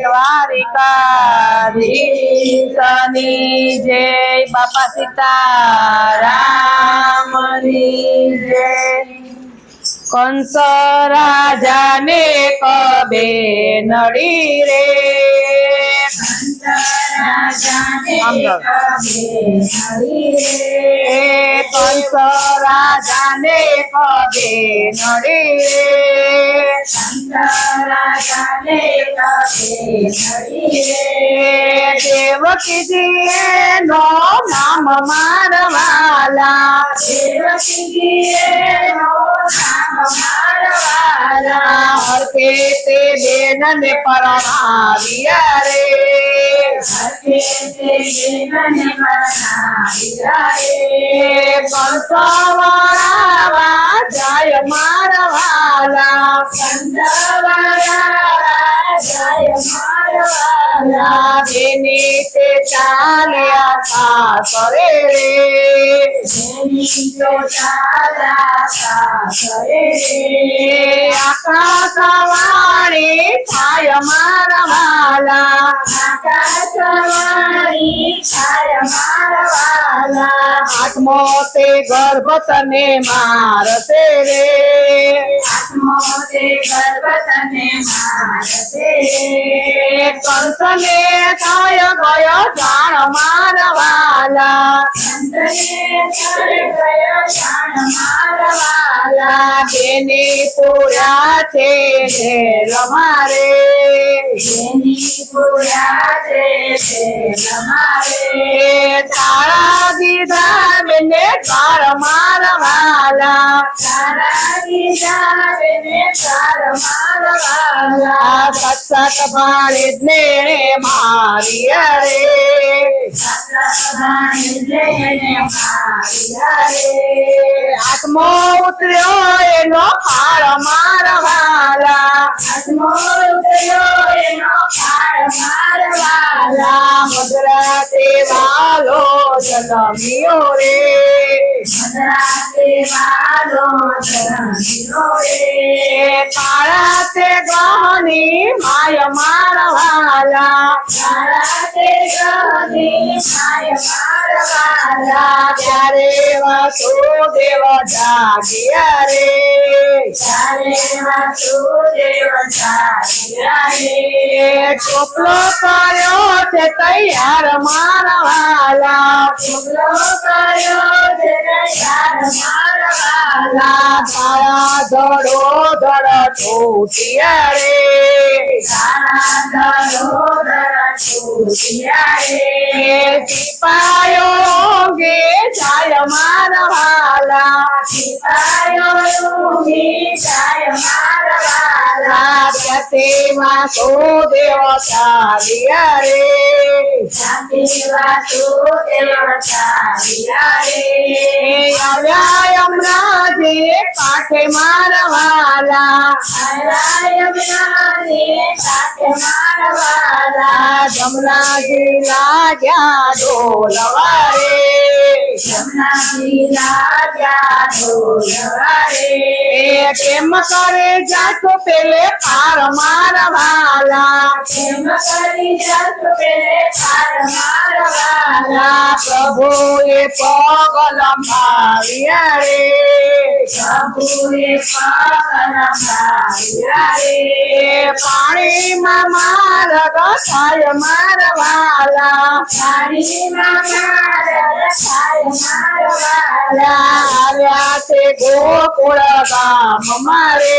દ્વારિકાધીશની જય બાપા સીતારામની જય કંસ રાજાને કબે નડી રે આમ જાઓ. એ કંસ રાજાને કબે નડી રે દેવકીજી નો નામ મારવાલા હરકે તે બેન ને પરણાવ્યા રે કંસવાળા જાય મારવાલા બેની તે ચાલ્યા સાસરે રે. આકાશવાણી થાય મારવાલા આત્મો તે ગર્ભ તને મારશે રે. કંસને થાય ગયો જાણ મારવાલા. બેની પૂરા છે ઢેલ મારે. એ તારા દીધા બેને તાર મારવાલા સત્સત ભાણે ને મારી રે આત્મો ઉતર્યો એનો ફાળ મારવાલા મધરા દેવાલો જન્મ્યો રે કાળા તે ગહની માય મારવાલા ત્યારે વાસુદેવ જાગ્યા રે રે ચોપલો કર્યો છે તૈયાર મારવાલા લા કાળા ધડો ધડ છૂટિયા રે. એ સિપાયો ગે જાય મારવાલા રાતે વાસુદેવ ચાલ્યા રે એ આવ્યા યમરાજે કાંઠે મારવાલા જમનાજી લાગ્યા ડોલવા રે એ કેમ કરે જાતો પેલે પાર મારવાલા લા પ્રભુ એ પગ લંબાવ્યા રે એ પાણીમાં માર્ગ થાય મારવાલા. આવ્યા તે ગોકુળ ગામ મારે.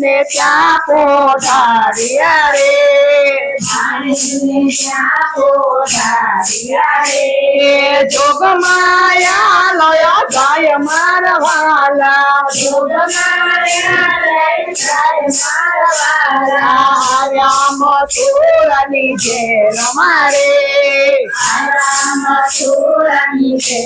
ને ત્યાં પોઢાડ્યા રે એ જોગ માયા લય જાય મારા વાલા જોગ માયા લઈ જાય મારા વાલા. આવ્યા મથુરાની ઘેર મારે આરામ સુરની છે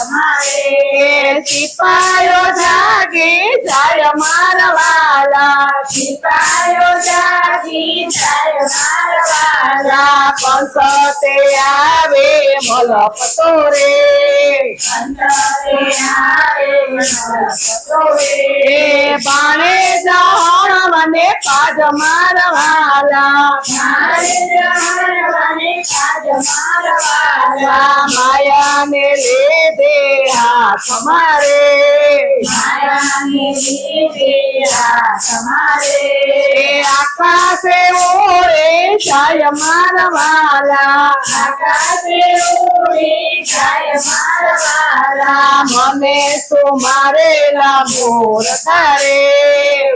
અમારે. એ સિપાયો જાગે જાય મારા વાલા સિપાયો જાગી જાય મારા વાલા. રા કંસતે આવે મલપતો રે અંતરે આવે મલકતો રે. બાણે જણ મને પાજ મારા વાલા ને લીધે હાથ મારે આકાશે ઓરે જાય મારા વાલા આકાશે ઓરે જાય મારા વાલા. રા મને તુમારે લાભોર તારે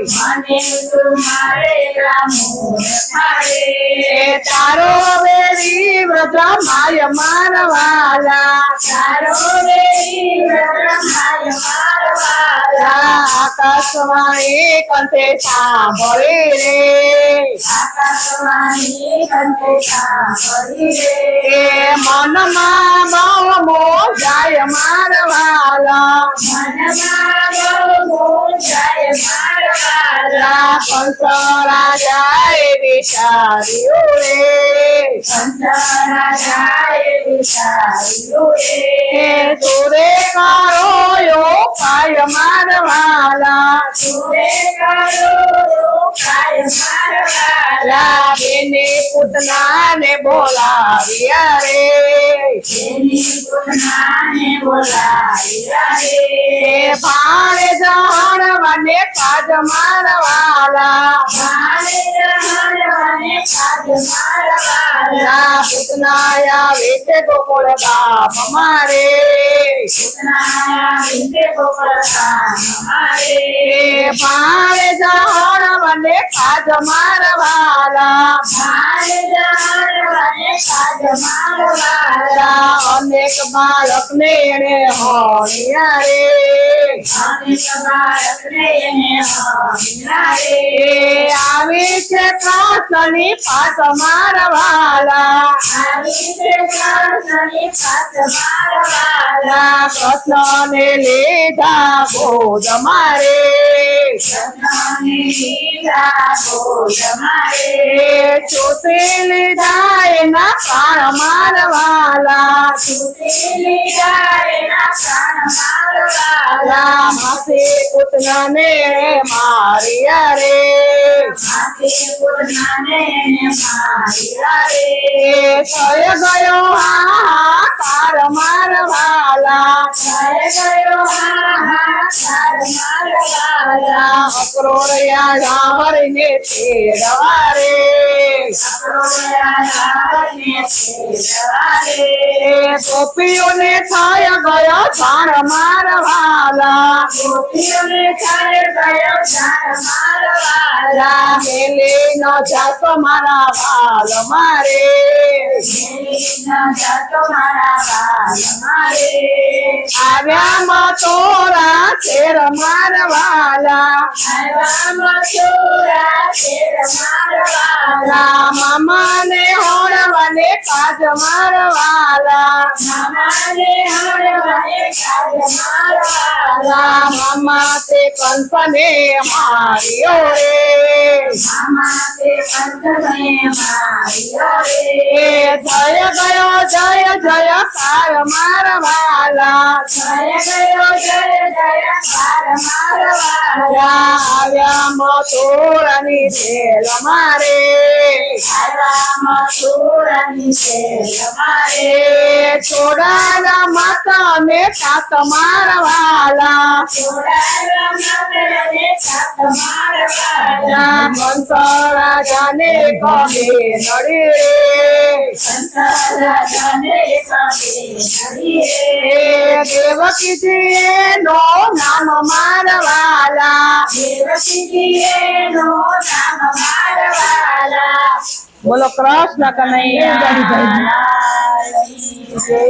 મને તુમારે રામો થારે. તારો વેરી વ્રજ માય મારવાલા તારો વેરી બ્રહ્માય માય વાલા. આકાશવાણી કંઠે સાંભળી રે આકાશવાણી કંઠે સાંભળી રે. મનમાં બહુ મો જાય મારા વાલા મનમાં બહુ મોહ જાય મારા વાલા. રા કંસરા જાય વિચાર્યું રે સંસારા જાય વિચાર્યું રે. સુરે કરો યો પાય મારા વાલા તુરે કરો કાય મારા વાલા. રા બેને પૂતના ને બોલાવ્યા રે તેની પુતનાને બોલાવ્યા રે. એ ભાણે જાણવાને કાજ મારા વાલા મારે જહાનવાને કાજ મારા વાલા. રા પૂતના આવે છે ગોકુળ ગામ મારે પુતનાયા વિંદે ગોકળધામ મારે. એ ભાણે જાણવાને કાજ મારા વાલા મારે જહાનવાને કાજ મારા વાલા. રા અનેક બાળકને એને હોણ્યા રે અનેક બાળકને એને હણ્યા રે. એ આવી છે કાસની પાસ મારા વાલા આવી છે કાળસની પાસ મારા વાલા. રા કૃષ્ણને લીધા બોધ મારે પૂતના ને. રા માસે માર્યા રે માર્યા રે. એ થય ગયો હા તાર મારવાલા થય ગયો હાહાકાર મારા વાલા. અક્રોળિયા જાહરીને તેડવા રે અક્રોળ્યા રાવણને છેડવા રે. એ ગોપીઓને થાય ગયા જાણ મારા વાલા ગોપીઓને થાય ગયા વાલા. ન જાતો મારા વાલ મારે. આવ્યા માં શેર મારા વાલા આવ્યા મથુરા શેર મારા વાલા. મામાને હોણવાને કાજ મારા વાલા મામાને હળવાને કાજ મારા વાલા. મામા તે કંસને માર્યો રે મામા તે. જય ગયો જય જય કાર મારા વાલા જય ગયો જય જય કાર મારા વાલા. આવ્યા મારે શેર મારે. એ છોડાના માતા અને કાત મારા વાલા જોડાયેલા માતરને સાથ મારા જાને કબે નડી રાજાને કબે નડી રે. દેવકીજી નો નામ મારા વાલા દેવકીજીએનો નામ મારા વાલા. બોલો કૃષ્ણ કનૈયા.